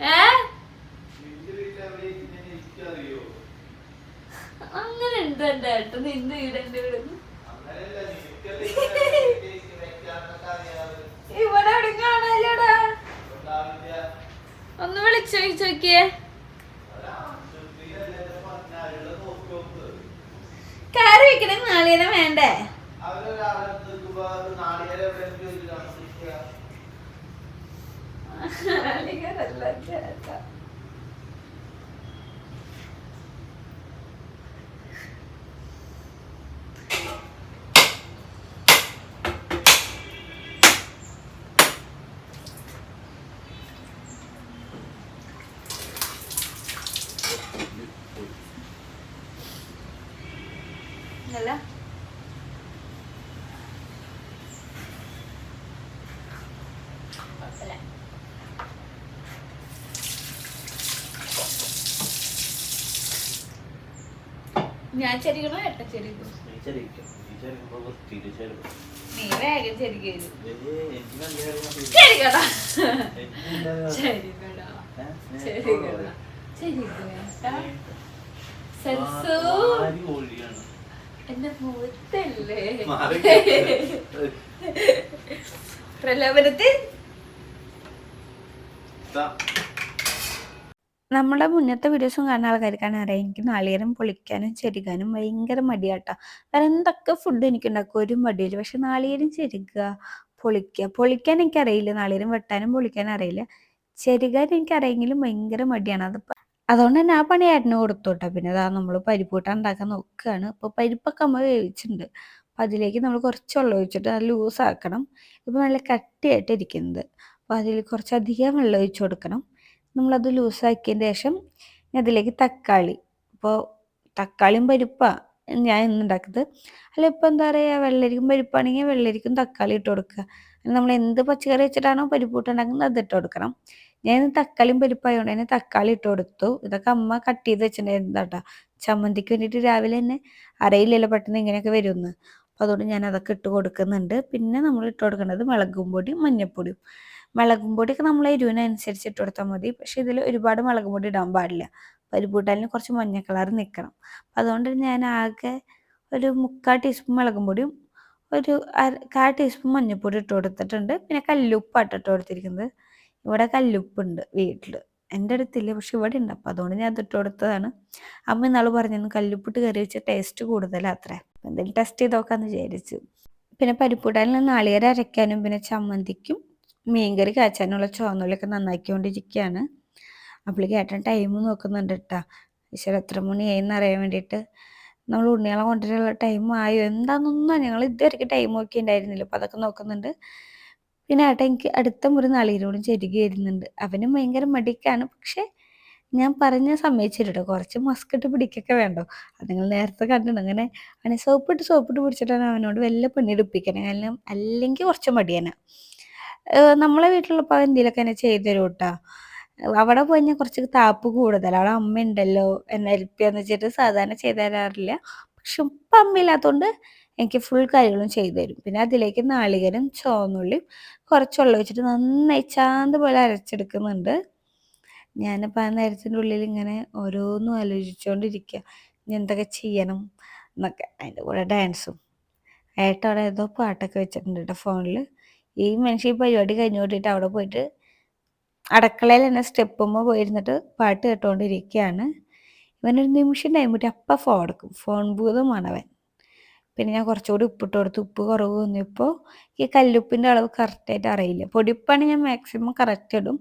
ഏ? അങ്ങനെ ഉണ്ട് എന്റെ ഏട്ടൻ നിന്ന് വീടെന്റെ വീട്. ഇവിടെ എവിടെ കാണാനില്ലടാ. ഒന്ന് വിളിച്ചു ചോദിച്ചോക്കിയേ വെക്കണേ നാളികേരം വേണ്ടേ? നാളികേരല്ല ചേട്ടാ അല്ല കുഴപ്പമില്ല. ഞാൻ ചെരിക്കണോ ഏട്ട ചെരിക്കും നീ വേഗം ചെരിക്കരുത് ചെരിക്കടാ ചെരിക്കടാ ചെരിക്കടാ ചെരിക്കടാ എന്റെ മുഖത്തല്ലേ പ്രലോഭനത്തിൽ. നമ്മുടെ മുന്നത്തെ വീഡിയോസും കാണുന്ന ആൾക്കാർക്കാണ് അറിയാം. എനിക്ക് നാളികേരം പൊളിക്കാനും ചെരുകാനും ഭയങ്കര മടിയാട്ടോ. വേറെ എന്തൊക്കെ ഫുഡ് എനിക്ക് ഉണ്ടാക്കും ഒരു മടിയില്ല. പക്ഷെ നാളികേരം ചെരുക പൊളിക്കുക. പൊളിക്കാൻ എനിക്ക് അറിയില്ല നാളികേരം വെട്ടാനും പൊളിക്കാനും അറിയില്ല. ചെരുകാൻ എനിക്ക് അറിയെങ്കിലും ഭയങ്കര മടിയാണ്. അത് അതുകൊണ്ട് തന്നെ ആ പണി ഏട്ടന് കൊടുത്തു പിന്നെ അതാ നമ്മൾ പരിപ്പ് കൂട്ടാൻ ഉണ്ടാക്കാൻ നോക്കുകയാണ്. ഇപ്പൊ പരിപ്പൊക്കെ നമ്മൾ വേവിച്ചിട്ടുണ്ട്. അപ്പം അതിലേക്ക് നമ്മൾ കുറച്ച് വെള്ളം ഒഴിച്ചിട്ട് അത് ലൂസ് ആക്കണം ഇപ്പൊ നല്ല കട്ടിയായിട്ട് ഇരിക്കുന്നത് അപ്പോൾ അതിൽ കുറച്ചധികം വെള്ളം ഒഴിച്ചു കൊടുക്കണം. നമ്മളത് ലൂസാക്കിയതിന് ശേഷം അതിലേക്ക് തക്കാളി. ഇപ്പോൾ തക്കാളിയും പരിപ്പാണ് ഞാൻ ഇന്ന് ഉണ്ടാക്കുന്നത്. അല്ല ഇപ്പം എന്താ പറയുക വെള്ളരിക്കും പരിപ്പാണെങ്കിൽ വെള്ളരിക്കും തക്കാളി ഇട്ട് കൊടുക്കുക. നമ്മൾ എന്ത് പച്ചക്കറി വെച്ചിട്ടാണോ പരിപ്പ് ഇട്ടുണ്ടാക്കുന്നത് അത് ഇട്ട് കൊടുക്കണം. ഞാൻ ഇന്ന് തക്കാളിയും പരിപ്പായതുകൊണ്ട് തന്നെ തക്കാളി ഇട്ട് കൊടുത്തു. ഇതൊക്കെ അമ്മ കട്ട് ചെയ്ത് വെച്ചിട്ടുണ്ടായിരുന്നു കേട്ടോ. ചമ്മന്തിക്ക് വേണ്ടിയിട്ട് രാവിലെ തന്നെ അറിയില്ലല്ലോ പെട്ടെന്ന് ഇങ്ങനെയൊക്കെ വരുമെന്ന്. അപ്പോൾ അതുകൊണ്ട് ഞാൻ അതൊക്കെ ഇട്ട് കൊടുക്കുന്നുണ്ട്. പിന്നെ നമ്മൾ ഇട്ട് കൊടുക്കേണ്ടത് മുളകും പൊടിയും മഞ്ഞൾപ്പൊടിയും. മുളകും പൊടിയൊക്കെ നമ്മൾ എരിവിനനുസരിച്ച് ഇട്ട് കൊടുത്താൽ മതി. പക്ഷെ ഇതിൽ ഒരുപാട് മുളകും പൊടി ഇടാൻ പാടില്ല. പരിപ്പൂട്ടാലിന് കുറച്ച് മഞ്ഞ കളർ നിൽക്കണം അപ്പം അതുകൊണ്ട് ഞാൻ ആകെ ഒരു മുക്കാൽ ടീസ്പൂൺ മുളകും പൊടിയും ഒരു കാൽ ടീസ്പൂൺ മഞ്ഞൾപ്പൊടി ഇട്ട് കൊടുത്തിട്ടുണ്ട്. പിന്നെ കല്ലുപ്പാട്ട് ഇട്ട് കൊടുത്തിരിക്കുന്നത്. ഇവിടെ കല്ലുപ്പുണ്ട് വീട്ടിൽ എന്റെ അടുത്തില്ല പക്ഷെ ഇവിടെ ഉണ്ട്. അപ്പം അതുകൊണ്ട് ഞാൻ അത് ഇട്ട് കൊടുത്തതാണ്. അമ്മ ഇന്നാൾ പറഞ്ഞു കല്ലുപ്പിട്ട് കറി വെച്ച ടേസ്റ്റ് കൂടുതലാണ് അപ്പം എന്തെങ്കിലും ടെസ്റ്റ് ചെയ്ത് നോക്കാമെന്ന് വിചാരിച്ചു. പിന്നെ പരിപ്പൂട്ടാലിന് നാളികേരം അരയ്ക്കാനും പിന്നെ ചമ്മന്തിക്കും മീൻകറി കാച്ചാനുള്ള ചോന്നലൊക്കെ നന്നാക്കിക്കൊണ്ടിരിക്കുകയാണ് അപ്പോഴേക്ക് ഏട്ടൻ ടൈം നോക്കുന്നുണ്ട് കേട്ടോ ഈശ്വര എത്ര മണിയായിന്ന് അറിയാൻ വേണ്ടിയിട്ട്. നമ്മൾ ഉണ്ണികളെ കൊണ്ടുവരാനുള്ള ടൈം ആയോ? എന്താണെന്നൊന്നും ഞങ്ങൾ ഇതുവരെയ്ക്ക് ടൈം നോക്കി ഉണ്ടായിരുന്നില്ല അപ്പോൾ അതൊക്കെ നോക്കുന്നുണ്ട്. പിന്നെ ഏട്ടൻ എനിക്ക് അടുത്ത മുറി നളീരോടും ചെരുകി വരുന്നുണ്ട് അവനും ഭയങ്കര മടിക്കാണ്. പക്ഷേ ഞാൻ പറഞ്ഞ സമ്മതിച്ചിട്ടോ കുറച്ച് മസ്കിട്ട് പിടിക്കൊക്കെ വേണ്ടോ? അത് നിങ്ങൾ നേരത്തെ കണ്ടിട്ടുണ്ട്. അങ്ങനെ അവനെ സോപ്പിട്ട് സോപ്പിട്ട് പിടിച്ചിട്ടാണ് അവനോട് വല്ല പെണ്ണിടിപ്പിക്കണേ കാരണം അല്ലെങ്കിൽ കുറച്ച് മടിയാണ്. നമ്മളെ വീട്ടിലുള്ളപ്പോൾ എന്തെങ്കിലുമൊക്കെ എന്നെ ചെയ്തു തരും കേട്ടോ അവിടെ പോയി ഞാൻ കുറച്ച് താപ്പ് കൂടുതലാണ് അവിടെ അമ്മ ഉണ്ടല്ലോ എന്നെ ഹെൽപ്പ് ചെയ്യാന്ന് വെച്ചിട്ട് സാധാരണ ചെയ്തു തരാറില്ല പക്ഷെ ഇപ്പം അമ്മയില്ലാത്തതുകൊണ്ട് എനിക്ക് ഫുൾ കാര്യങ്ങളും ചെയ്തു തരും പിന്നെ അതിലേക്ക് നാളികേരം ചോന്നുള്ളിയും കുറച്ച് വെള്ളം വെച്ചിട്ട് നന്നായി ചാന്ത് പോലെ അരച്ചെടുക്കുന്നുണ്ട്. ഞാനിപ്പോൾ ആ നേരത്തിന്റെ ഉള്ളിൽ ഇങ്ങനെ ഓരോന്നും ആലോചിച്ചുകൊണ്ടിരിക്കുക ഇനി എന്തൊക്കെ ചെയ്യണം എന്നൊക്കെ. അതിന്റെ കൂടെ ഡാൻസും ഏട്ടവിടെ ഏതോ പാട്ടൊക്കെ വെച്ചിട്ടുണ്ട് കേട്ടോ ഫോണിൽ ഈ മനുഷ്യ പരിപാടി കഴിഞ്ഞു കൂട്ടിയിട്ട് അവിടെ പോയിട്ട് അടക്കളയിൽ തന്നെ സ്റ്റെപ്പുമ്പോൾ പോയിരുന്നിട്ട് പാട്ട് കേട്ടുകൊണ്ടിരിക്കുകയാണ് ഇവനൊരു നിമിഷം ടൈം കിട്ടി. അപ്പം ഫോൺ എടുക്കും. ഫോൺ ഭൂതമാണ് അവൻ. പിന്നെ ഞാൻ കുറച്ചുകൂടി ഉപ്പിട്ട് കൊടുത്ത്. ഉപ്പ് കുറവ് തോന്നിയപ്പോൾ ഈ കല്ലുപ്പിന്റെ അളവ് കറക്റ്റായിട്ട് അറിയില്ല. പൊടിപ്പാണ് ഞാൻ മാക്സിമം കറക്റ്റ് ഇടും.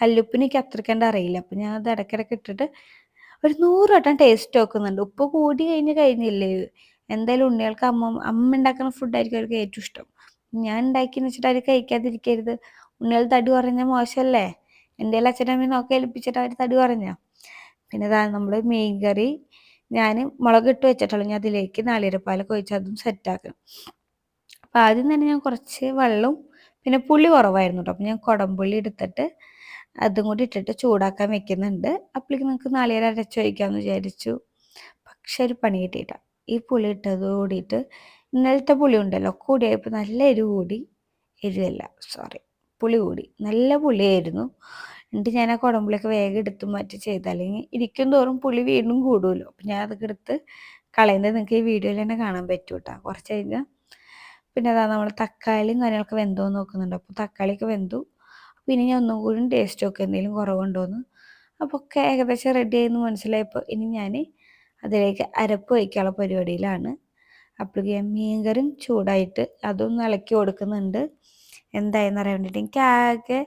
കല്ലുപ്പിന് എനിക്ക് അത്രയ്ക്കണ്ട് അറിയില്ല. അപ്പം ഞാൻ അത് ഇടയ്ക്കിടയ്ക്ക് ഇട്ടിട്ട് ഒരു നൂറ് വട്ടം ടേസ്റ്റ് നോക്കുന്നുണ്ട്. ഉപ്പ് കൂടി കഴിഞ്ഞ് കഴിഞ്ഞില്ലേ? എന്തായാലും ഉണ്ണികൾക്ക് അമ്മ അമ്മ ഉണ്ടാക്കുന്ന ഫുഡായിരിക്കും അവർക്ക് ഏറ്റവും ഇഷ്ടം. ഞാൻ ഉണ്ടാക്കിയെന്ന് വെച്ചിട്ട് അവർ കഴിക്കാതിരിക്കരുത്. ഉണ്ണികൾ തടി കുറഞ്ഞാൽ മോശമല്ലേ? എന്റെ അച്ഛനമ്മയും നോക്കി ഏൽപ്പിച്ചിട്ട് അവർ തടി കുറഞ്ഞ? പിന്നെ ഇതാ നമ്മൾ മീൻ കറി ഞാൻ മുളക് ഇട്ട് വെച്ചിട്ടുള്ളൂ. ഞാൻ അതിലേക്ക് നാളികരപ്പാലൊക്കെ ഒഴിച്ച് അതും സെറ്റാക്കണം അപ്പം ആദ്യം തന്നെ ഞാൻ കുറച്ച് വെള്ളവും പിന്നെ പുളി കുറവായിരുന്നു കേട്ടോ അപ്പം ഞാൻ കുടംപുളി എടുത്തിട്ട് അതും കൂടി ഇട്ടിട്ട് ചൂടാക്കാൻ വെക്കുന്നുണ്ട്. അപ്പോഴേക്ക് നിങ്ങൾക്ക് നാളികേരം അരച്ച് ഒഴിക്കാമെന്ന് വിചാരിച്ചു. പക്ഷെ ഒരു പണി കിട്ടിയിട്ടാണ് ഈ പുളി ഇട്ടത് കൂടിയിട്ട് ഇന്നലത്തെ പുളി ഉണ്ടല്ലോ കൂടിയായപ്പോൾ നല്ല എരിവ് കൂടി. എരിവല്ല സോറി പുളി കൂടി. നല്ല പുളിയായിരുന്നു. എന്നിട്ട് ഞാൻ ആ കുടമ്പുളിയൊക്കെ വേഗം എടുത്ത് മാറ്റി ചെയ്ത്. അല്ലെങ്കിൽ ഇരിക്കും തോറും പുളി വീണ്ടും കൂടുമല്ലോ. അപ്പം ഞാൻ അതൊക്കെ എടുത്ത് കളയുന്നത് നിങ്ങൾക്ക് ഈ വീഡിയോയിൽ തന്നെ കാണാൻ പറ്റും കേട്ടോ കുറച്ച് കഴിഞ്ഞാൽ പിന്നെ അതാ നമ്മൾ തക്കാളിയും കാര്യങ്ങളൊക്കെ വെന്തോ നോക്കുന്നുണ്ട്. അപ്പോൾ തക്കാളിയൊക്കെ വെന്തു. പിന്നെ ഞാൻ ഒന്നും കൂടി ടേസ്റ്റ് ഒക്കെ എന്തെങ്കിലും കുറവുണ്ടോയെന്ന് അപ്പോൾ ഒക്കെ ഏകദേശം റെഡി ആയെന്ന് മനസ്സിലായപ്പോൾ ഇനി ഞാൻ അതിലേക്ക് അരപ്പ് വയ്ക്കാനുള്ള പരിപാടിയിലാണ്. അപ്പോഴേക്ക് മീൻകറിയും ചൂടായിട്ട് അതൊന്ന് ഇളക്കി കൊടുക്കുന്നുണ്ട്. എന്തായെന്ന് അറിയാൻ വേണ്ടിയിട്ട് എനിക്ക് ആകെ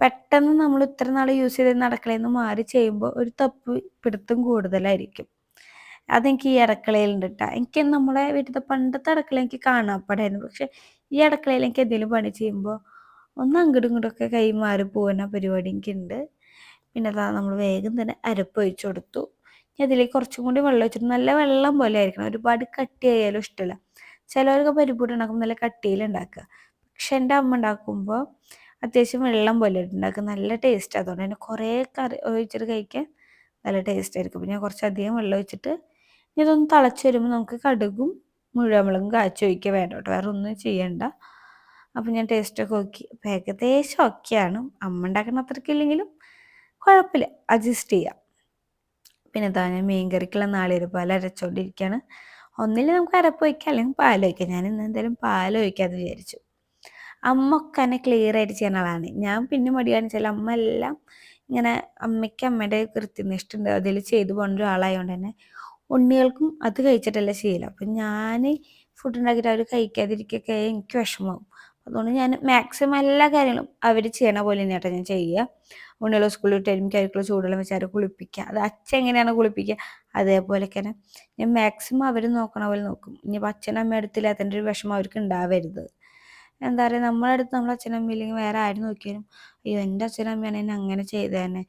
പെട്ടെന്ന് നമ്മൾ ഇത്ര നാൾ യൂസ് ചെയ്ത് നടക്കളയിൽ നിന്ന് മാറി ചെയ്യുമ്പോൾ ഒരു തപ്പ് പിടുത്തം കൂടുതലായിരിക്കും. അതെനിക്ക് ഈ അടുക്കളയിലുണ്ട് കേട്ടോ എനിക്ക് നമ്മളെ വീട്ടിലത്തെ പണ്ടത്തെ അടുക്കള എനിക്ക് കാണാപ്പാടായിരുന്നു. പക്ഷെ ഈ അടുക്കളയിൽ എനിക്ക് എന്തെങ്കിലും പണി ചെയ്യുമ്പോൾ ഒന്ന് അങ്ങോട്ടും ഇങ്ങോട്ടൊക്കെ കൈ മാറി പോകുന്ന പരിപാടി എനിക്കുണ്ട്. പിന്നെ അതാ നമ്മൾ വേഗം തന്നെ അരപ്പ് ഒഴിച്ചു കൊടുത്തു. അതിലേക്ക് കുറച്ചും കൂടി വെള്ളം വെച്ചിട്ട് നല്ല വെള്ളം പോലെ ആയിരിക്കണം. ഒരുപാട് കട്ടിയായാലും ഇഷ്ടമല്ല ചിലവർക്ക് പരിപ്പൂട്ട് ഉണ്ടാക്കുമ്പോൾ നല്ല കട്ടിയിൽ ഉണ്ടാക്കുക. പക്ഷെ എന്റെ അമ്മ ഉണ്ടാക്കുമ്പോൾ അത്യാവശ്യം വെള്ളം പോലെ ഉണ്ടാക്കുക. നല്ല ടേസ്റ്റ് അതുകൊണ്ട് തന്നെ കുറേ കറി ഒഴിച്ചിട്ട് കഴിക്കാൻ നല്ല ടേസ്റ്റ് ആയിരിക്കും. പിന്നെ കുറച്ചധികം വെള്ളം ഒഴിച്ചിട്ട് ഇനി ഇതൊന്ന് തിളച്ച് വരുമ്പോൾ നമുക്ക് കടുകും മുഴുവൻ കാച്ചു ഒഴിക്കുക വേണ്ട കേട്ടോ. വേറെ ഒന്നും ചെയ്യണ്ട. അപ്പം ഞാൻ ടേസ്റ്റൊക്കെ നോക്കി. അപ്പം ഏകദേശം ഒക്കെയാണ് അമ്മ ഉണ്ടാക്കുന്ന അത്രയ്ക്കില്ലെങ്കിലും കുഴപ്പമില്ല. അഡ്ജസ്റ്റ് ചെയ്യാം. പിന്നെ ഇതാ ഞാൻ മീൻ കറിക്കുള്ള നാളികേരപ്പാൽ അരച്ചുകൊണ്ടിരിക്കുകയാണ് ഒന്നിൽ നമുക്ക് അരപ്പ് വയ്ക്കാം അല്ലെങ്കിൽ പാൽ വയ്ക്കാം ഞാൻ ഇന്ന് എന്തായാലും പാൽ വയ്ക്കാമെന്ന് വിചാരിച്ചു. അമ്മ ഒക്കെ എന്നെ ക്ലിയർ ആയിട്ട് ചെയ്യുന്ന ആളാണ്. ഞാൻ പിന്നെ മടി കാണിച്ചാൽ അമ്മ എല്ലാം ഇങ്ങനെ അമ്മയ്ക്ക് അമ്മയുടെ കൃത്യനിഷ്ഠുണ്ട് അതിൽ ചെയ്തു പോകുന്ന ഒരാളായതുകൊണ്ട് തന്നെ ഉണ്ണികൾക്കും അത് കഴിച്ചിട്ടല്ല ശീലം. അപ്പം ഞാൻ ഫുഡ് ഉണ്ടാക്കിയിട്ട് അവർ കഴിക്കാതിരിക്കൊക്കെ എനിക്ക് വിഷമമാവും അതുകൊണ്ട് ഞാൻ മാക്സിമം എല്ലാ കാര്യങ്ങളും അവർ ചെയ്യണ പോലെ തന്നെയാട്ടോ ഞാൻ ചെയ്യുക. ഉണ്ണികൾ സ്കൂളിൽ വിട്ട് എനിക്ക് അവർക്കുള്ള ചൂടുവെള്ളം വെച്ച് കുളിപ്പിക്കുക. അത് അച്ഛൻ എങ്ങനെയാണ് കുളിപ്പിക്കുക അതേപോലെ തന്നെ ഞാൻ മാക്സിമം അവർ നോക്കണ പോലെ നോക്കും. ഇനിയിപ്പോൾ അച്ഛനും അമ്മ അതിന്റെ ഒരു വിഷമം അവർക്ക് ഉണ്ടാവരുത്. എന്താ പറയുക നമ്മളെ അടുത്ത് നമ്മളെ അച്ഛനമ്മ ഇല്ലെങ്കിൽ വേറെ ആരും നോക്കിയാലും അയ്യോ എന്റെ അച്ഛനമ്മയാണ് എന്നെ അങ്ങനെ ചെയ്തേനെ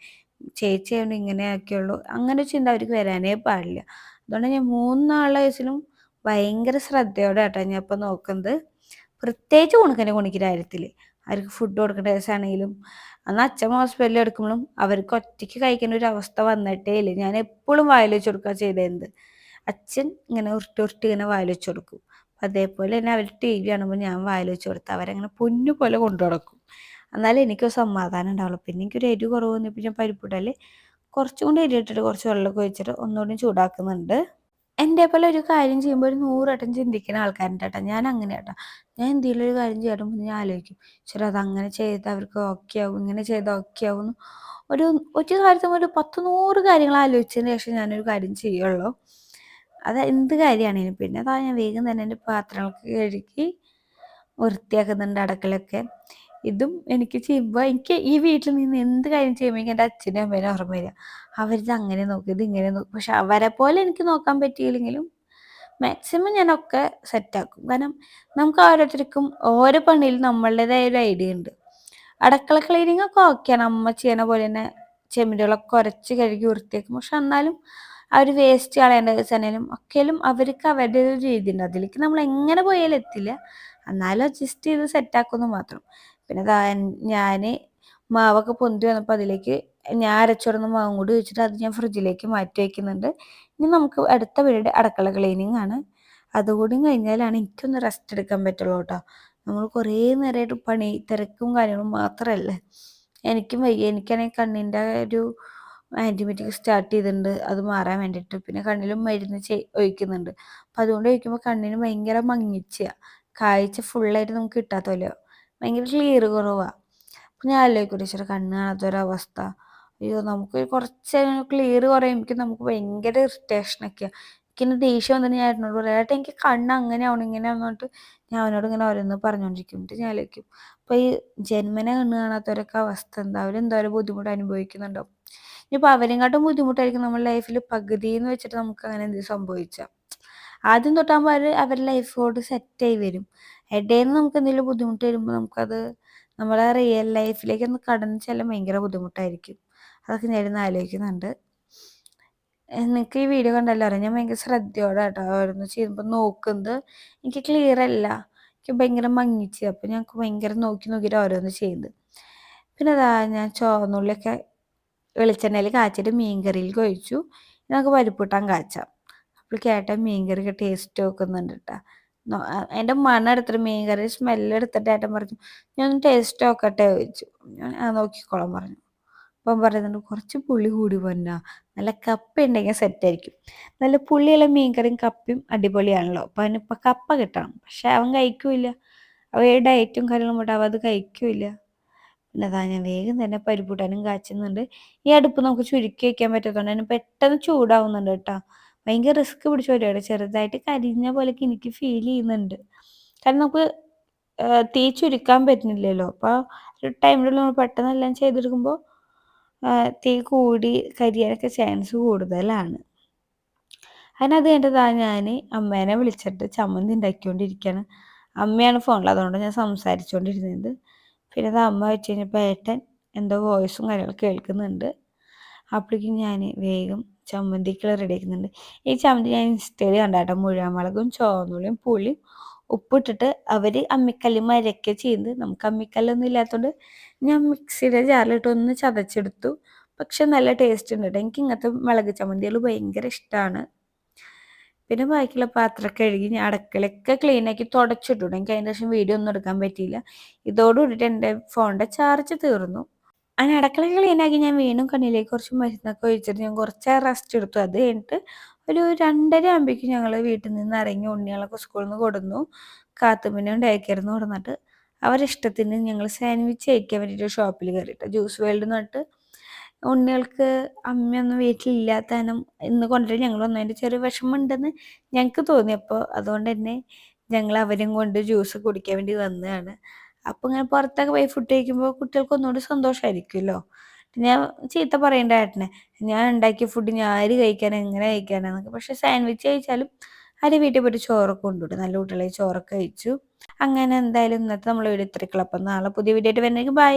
ചേച്ചി ആയതുകൊണ്ട് ഇങ്ങനെ ആക്കിയുള്ളൂ. അങ്ങനെ ചിന്ത അവർക്ക് വരാനേ പാടില്ല. അതുകൊണ്ട് ഞാൻ മൂന്നാളുടെ വയസ്സിലും ഭയങ്കര ശ്രദ്ധയോടെ കേട്ടോ ഞാൻ ഇപ്പം നോക്കുന്നത്. പ്രത്യേകിച്ച് കുണുക്കന്റെ കുണിക്കിന്റെ കാര്യത്തിൽ അവർക്ക് ഫുഡ് കൊടുക്കേണ്ട ദിവസമാണെങ്കിലും അന്ന് അച്ഛൻ ഹോസ്പിറ്റലിൽ എടുക്കുമ്പോഴും അവർക്ക് ഒറ്റയ്ക്ക് കഴിക്കേണ്ട ഒരു അവസ്ഥ വന്നിട്ടേ ഇല്ല. ഞാൻ എപ്പോഴും വായിൽ വെച്ച് കൊടുക്കുക ചെയ്തത് അച്ഛൻ ഇങ്ങനെ ഉരുട്ടി ഉരുട്ടി ഇങ്ങനെ വായിൽ വെച്ച് കൊടുക്കും. അതേപോലെ തന്നെ അവർ ടി വി കാണുമ്പോൾ ഞാൻ വായിൽ വെച്ച് കൊടുത്ത് അവരങ്ങനെ പൊന്നു പോലെ കൊണ്ടു നടക്കും. എന്നാലും എനിക്കൊരു സമാധാനം ഉണ്ടാവുള്ളൂ. പിന്നെ എനിക്കൊരു എരിവ് കുറവ് വന്നപ്പോൾ ഞാൻ പരിപ്പിട്ടാൽ കുറച്ചും കൂടി എരി ഇട്ടിട്ട് കുറച്ച് വെള്ളമൊക്കെ ഒഴിച്ചിട്ട് ഒന്നുകൂടി ചൂടാക്കുന്നുണ്ട്. എന്റെ പോലെ ഒരു കാര്യം ചെയ്യുമ്പോൾ ഒരു നൂറട്ടം ചിന്തിക്കുന്ന ആൾക്കാരുണ്ട് കേട്ടോ. ഞാൻ അങ്ങനെ കേട്ടോ. ഞാൻ എന്തെങ്കിലും ഒരു കാര്യം ചെയ്യണം ഞാൻ ആലോചിക്കും. ശരി അത് അങ്ങനെ ചെയ്ത് അവർക്ക് ഓക്കെ ആവും ഇങ്ങനെ ചെയ്ത് ഓക്കെ ആവും ഒരു ഒരു കാര്യത്തിൽ ഒരു പത്ത് നൂറ് കാര്യങ്ങൾ ആലോചിച്ചതിന് ശേഷം ഞാനൊരു കാര്യം ചെയ്യുള്ളൂ. അത് എന്ത് കാര്യമാണെങ്കിലും പിന്നെ അതാ ഞാൻ വേഗം തന്നെ എന്റെ പാത്രങ്ങൾക്ക് കഴുകി വൃത്തിയാക്കുന്നുണ്ട് അടുക്കളയൊക്കെ ഇതും എനിക്ക് ചെയ്യുമ്പോൾ എനിക്ക് ഈ വീട്ടിൽ നിന്ന് എന്ത് കാര്യം ചെയ്യുമ്പോൾ എന്റെ അച്ഛനും അമ്മേനും ഓർമ്മ വരിക. അവരിത് അങ്ങനെ നോക്കും ഇത് ഇങ്ങനെ നോക്കും. പക്ഷെ അവരെ പോലെ എനിക്ക് നോക്കാൻ പറ്റിയില്ലെങ്കിലും മാക്സിമം ഞാനൊക്കെ സെറ്റാക്കും കാരണം നമുക്ക് ഓരോരുത്തർക്കും ഓരോ പണിയിൽ നമ്മളുടേതായ ഒരു ഐഡിയ ഉണ്ട്. അടക്കള ക്ലീനിങ് ഒക്കെ ഓക്കെയാണ് അമ്മ ചെയ്യണ പോലെ തന്നെ ചെമ്പിലുകളൊക്കെ കുറച്ച് കഴുകി വൃത്തിയാക്കും. പക്ഷെ എന്നാലും അവർ വേസ്റ്റ് കളയേണ്ട ദിവസമാണെങ്കിലും ഒക്കെയാലും അവർക്ക് അവരുടെ ഒരു രീതി ഉണ്ട് അതിലേക്ക് നമ്മൾ എങ്ങനെ പോയാലും എത്തില്ല. എന്നാലും അഡ്ജസ്റ്റ് ചെയ്ത് സെറ്റാക്കുന്നു മാത്രം. പിന്നെ ഞാൻ മാവൊക്കെ പൊന്തി വന്നപ്പോൾ അതിലേക്ക് ഞാൻ അരച്ചുടന്ന മാവും കൂടി വെച്ചിട്ട് അത് ഞാൻ ഫ്രിഡ്ജിലേക്ക് മാറ്റി വയ്ക്കുന്നുണ്ട് ഇനി നമുക്ക് അടുത്ത വീടിന്റെ അടുക്കള ക്ലീനിങ് ആണ്. അതുകൂടി കഴിഞ്ഞാലാണ് എനിക്കൊന്ന് റെസ്റ്റ് എടുക്കാൻ പറ്റുള്ളൂ കേട്ടോ. നമ്മൾ കുറേ നേരമായിട്ട് പണി തിരക്കും കാര്യങ്ങളും മാത്രമല്ലേ എനിക്കും വയ്യ. എനിക്കാണെങ്കിൽ കണ്ണിന്റെ ഒരു ആന്റിബയോട്ടിക് സ്റ്റാർട്ട് ചെയ്തിട്ടുണ്ട്. അത് മാറാൻ വേണ്ടിയിട്ട്. പിന്നെ കണ്ണിലും മരുന്ന് ചെയ് ഒഴിക്കുന്നുണ്ട്. അപ്പം അതുകൊണ്ട് ഒഴിക്കുമ്പോൾ കണ്ണിന് ഭയങ്കര മങ്ങിച്ച കാഴ്ച ഫുള്ളായിട്ട് നമുക്ക് കിട്ടാത്ത പോലെയോ. ഭയങ്കര ക്ലിയർ കുറവാണ് അപ്പം ഞാൻ ആലോചിക്കും ടീച്ചർ കണ്ണ് കാണാത്തൊരവസ്ഥ അയ്യോ നമുക്ക് കുറച്ച് ക്ലിയർ കുറയുമ്പോൾ നമുക്ക് ഭയങ്കര ഇറിറ്റേഷനൊക്കെയാണ് എനിക്കിന്ന് ദേഷ്യം വന്നിട്ട് ഞാൻ ഏട്ടനോട് പറയാം ഏട്ടാ എനിക്ക് കണ്ണ് അങ്ങനെ ആവണം ഇങ്ങനെ ആവുന്നിട്ട് ഞാൻ അവനോട് ഇങ്ങനെ ഓരോന്ന് പറഞ്ഞുകൊണ്ടിരിക്കും ഞാൻ ആലോചിക്കും അപ്പോൾ ഈ ജന്മനെ കണ്ണ് കാണാത്തവരൊക്കെ അവസ്ഥ എന്താ? അവരെന്തോരം ബുദ്ധിമുട്ട് അനുഭവിക്കുന്നുണ്ടാവും ഇനിയിപ്പോൾ അവരെങ്കാട്ടും ബുദ്ധിമുട്ടായിരിക്കും. നമ്മുടെ ലൈഫിൽ പകുതി എന്ന് വെച്ചിട്ട് നമുക്ക് അങ്ങനെ എന്ത് സംഭവിച്ചാൽ ആദ്യം തൊട്ടാകുമ്പോൾ അവർ അവരുടെ ലൈഫോട് സെറ്റായി വരും. ഇടയിൽ നിന്ന് നമുക്ക് എന്തെങ്കിലും ബുദ്ധിമുട്ട് വരുമ്പോൾ നമുക്കത് നമ്മളെ റിയൽ ലൈഫിലേക്ക് ഒന്ന് കടന്നു ചെല്ലാൻ ഭയങ്കര ബുദ്ധിമുട്ടായിരിക്കും. അതൊക്കെ ഞാൻ ഇരുന്ന് ആലോചിക്കുന്നുണ്ട് നിങ്ങൾക്ക് ഈ വീഡിയോ കണ്ടല്ലോ? അറിയാം. ഞാൻ ഭയങ്കര ശ്രദ്ധയോടെ കേട്ടോ ഓരോന്ന് ചെയ്യുമ്പോൾ നോക്കുന്നത്. എനിക്ക് ക്ലിയർ അല്ല. എനിക്ക് ഭയങ്കര മങ്ങിച്ച്. അപ്പോൾ ഞങ്ങൾക്ക് ഭയങ്കര നോക്കി നോക്കിയിട്ട് ഓരോന്ന് ചെയ്യുന്നത്. പിന്നെ അതാ ഞാൻ ചുവന്നുള്ളിയൊക്കെ വെളിച്ചെണ്ണയിൽ കാച്ചിട്ട് മീൻ കറിയിൽ ഒഴിച്ചു നമുക്ക് പരിപ്പിട്ടാൻ കാച്ചാം. അപ്പോൾ കേട്ട മീൻ കറിയൊക്കെ ടേസ്റ്റ് നോക്കുന്നുണ്ട് കേട്ടോ അതിന്റെ മണം എടുത്തിട്ട് മീൻ കറി സ്മെല്ല് എടുത്തിട്ട് ഏട്ടൻ പറഞ്ഞു ഞാൻ ടേസ്റ്റ് നോക്കട്ടെ ചോദിച്ചു. ഞാൻ നോക്കിക്കോളാം പറഞ്ഞു. അപ്പം പറയുന്നുണ്ട് കുറച്ച് പുളി കൂടി പോന്നാ നല്ല കപ്പ ഉണ്ടെങ്കിൽ സെറ്റായിരിക്കും നല്ല പുളിയുള്ള മീൻകറിയും കപ്പയും അടിപൊളിയാണല്ലോ. അപ്പം അവനിപ്പോൾ കപ്പ കിട്ടണം. പക്ഷെ അവൻ കഴിക്കൂല അവ ഡയറ്റും കാര്യങ്ങളും പോട്ടെ അവ അത് കഴിക്കൂല പിന്നെ അതാ ഞാൻ വേഗം തന്നെ പരിപ്പൂട്ടാനും കാച്ചുന്നുണ്ട്. ഈ അടുപ്പ് നമുക്ക് ചുരുക്കി വയ്ക്കാൻ പറ്റാത്തതുകൊണ്ട് അതിന് പെട്ടെന്ന് ചൂടാവുന്നുണ്ട് കേട്ടോ. ഭയങ്കര റിസ്ക് പിടിച്ച പരിപാടി ചെറുതായിട്ട് കരിഞ്ഞ പോലെയൊക്കെ എനിക്ക് ഫീൽ ചെയ്യുന്നുണ്ട്. കാരണം നമുക്ക് തേച്ചൊരുക്കാൻ പറ്റുന്നില്ലല്ലോ. അപ്പോൾ ഒരു ടൈമിലുള്ള നമ്മൾ പെട്ടെന്നെല്ലാം ചെയ്തെടുക്കുമ്പോൾ തീ കൂടി കരിയാനൊക്കെ ചാൻസ് കൂടുതലാണ്. അതിനത് കഴിഞ്ഞതാ ഞാൻ അമ്മേനെ വിളിച്ചിട്ട് ചമ്മന്തി ഉണ്ടാക്കിക്കൊണ്ടിരിക്കുകയാണ് അമ്മയാണ് ഫോണിൽ അതുകൊണ്ട് ഞാൻ സംസാരിച്ചുകൊണ്ടിരുന്നത് പിന്നെ അത് അമ്മ വെച്ച് കഴിഞ്ഞപ്പോൾ ഏട്ടൻ എന്തോ വോയിസും കാര്യങ്ങളൊക്കെ കേൾക്കുന്നുണ്ട്. അപ്പോഴേക്കും ഞാൻ വേഗം ചമ്മന്തിക്കുള്ള റെഡി ആക്കുന്നുണ്ട്. ഈ ചമ്മന്തി ഞാൻ ഇൻസ്റ്റയിൽ കണ്ടാട്ടോ. മുഴുവൻ ചുവന്നുള്ളിയും പുളിയും ഉപ്പിട്ടിട്ട് അവർ അമ്മിക്കല്ലിൽ മരക്കുക ചെയ്യുന്നത് നമുക്ക് അമ്മിക്കല്ലൊന്നും ഇല്ലാത്തതുകൊണ്ട് ഞാൻ മിക്സിയുടെ ജാറിലിട്ട് ഒന്ന് ചതച്ചെടുത്തു. പക്ഷെ നല്ല ടേസ്റ്റ് ഉണ്ട് എനിക്ക് ഇങ്ങനത്തെ മുളക് ചമ്മന്തികൾ ഭയങ്കര ഇഷ്ടമാണ് പിന്നെ ബാക്കിയുള്ള പാത്രം കഴുകി ഞാൻ അടക്കളയൊക്കെ ക്ലീൻ ആക്കി തുടച്ചിട്ടു എനിക്ക് അതിന്റെ ശേഷം വീഡിയോ ഒന്നും എടുക്കാൻ പറ്റിയില്ല. ഇതോടുകൂടിയിട്ട് എന്റെ ഫോണിന്റെ ചാർജ് തീർന്നു. അങ്ങനെ അടുക്കള ക്ലീനാക്കി ഞാൻ വീണ്ടും കണ്ണിലേക്ക് കുറച്ച് മരുന്നൊക്കെ ഒഴിച്ചിട്ട് ഞാൻ കുറച്ച് റെസ്റ്റ് എടുത്തു. അത് കഴിഞ്ഞിട്ട് ഒരു രണ്ടര ആകുമ്പോഴേക്കും ഞങ്ങൾ വീട്ടിൽ നിന്ന് ഇറങ്ങി ഉണ്ണികളൊക്കെ സ്കൂളിൽ നിന്ന് കൊടുന്നു. കാത്തുമ്പിനും ഡേക്കറിന്ന് കൊടുന്നിട്ട്. അവരിഷ്ടത്തിന് ഞങ്ങൾ സാൻഡ്വിച്ച് കഴിക്കാൻ വേണ്ടിയിട്ട് ഷോപ്പിൽ കയറിയിട്ട് ജ്യൂസ് വേൾഡ് എന്നിട്ട് ഉണ്ണികൾക്ക് അമ്മയൊന്നും വീട്ടിലില്ലാത്തതിനും ഇന്ന് കൊണ്ടുവരും ഞങ്ങൾ ഒന്നതിന്റെ ചെറിയ വിഷമമുണ്ടെന്ന് ഞങ്ങൾക്ക് തോന്നിയപ്പോൾ അതുകൊണ്ട് തന്നെ ഞങ്ങൾ അവരും കൊണ്ട് ജ്യൂസ് കുടിക്കാൻ വേണ്ടി വന്നതാണ്. അപ്പോൾ ഇങ്ങനെ പുറത്തൊക്കെ പോയി ഫുഡ് കഴിക്കുമ്പോൾ കുട്ടികൾക്ക് ഒന്നുകൂടി സന്തോഷമായിരിക്കുമല്ലോ ഞാൻ ചീത്ത പറയേണ്ട ഏട്ടനെ ഞാൻ ഉണ്ടാക്കിയ ഫുഡ് ഞാൻ ആര് കഴിക്കാൻ എങ്ങനെ കഴിക്കാനെന്നൊക്കെ പക്ഷെ സാൻഡ്വിച്ച് കഴിച്ചാലും അരി വീട്ടിൽ പോയിട്ട് ചോറൊക്കെ കൊണ്ടുവിടും. നല്ല കുട്ടികളെ ചോറൊക്കെ കഴിച്ചു. അങ്ങനെ എന്തായാലും ഇന്നത്തെ നമ്മൾ വീഡിയോ ഇത്രയ്ക്കുള്ള അപ്പം നാളെ പുതിയ വീഡിയോ ആയിട്ട് വരുന്നെങ്കിൽ ബൈ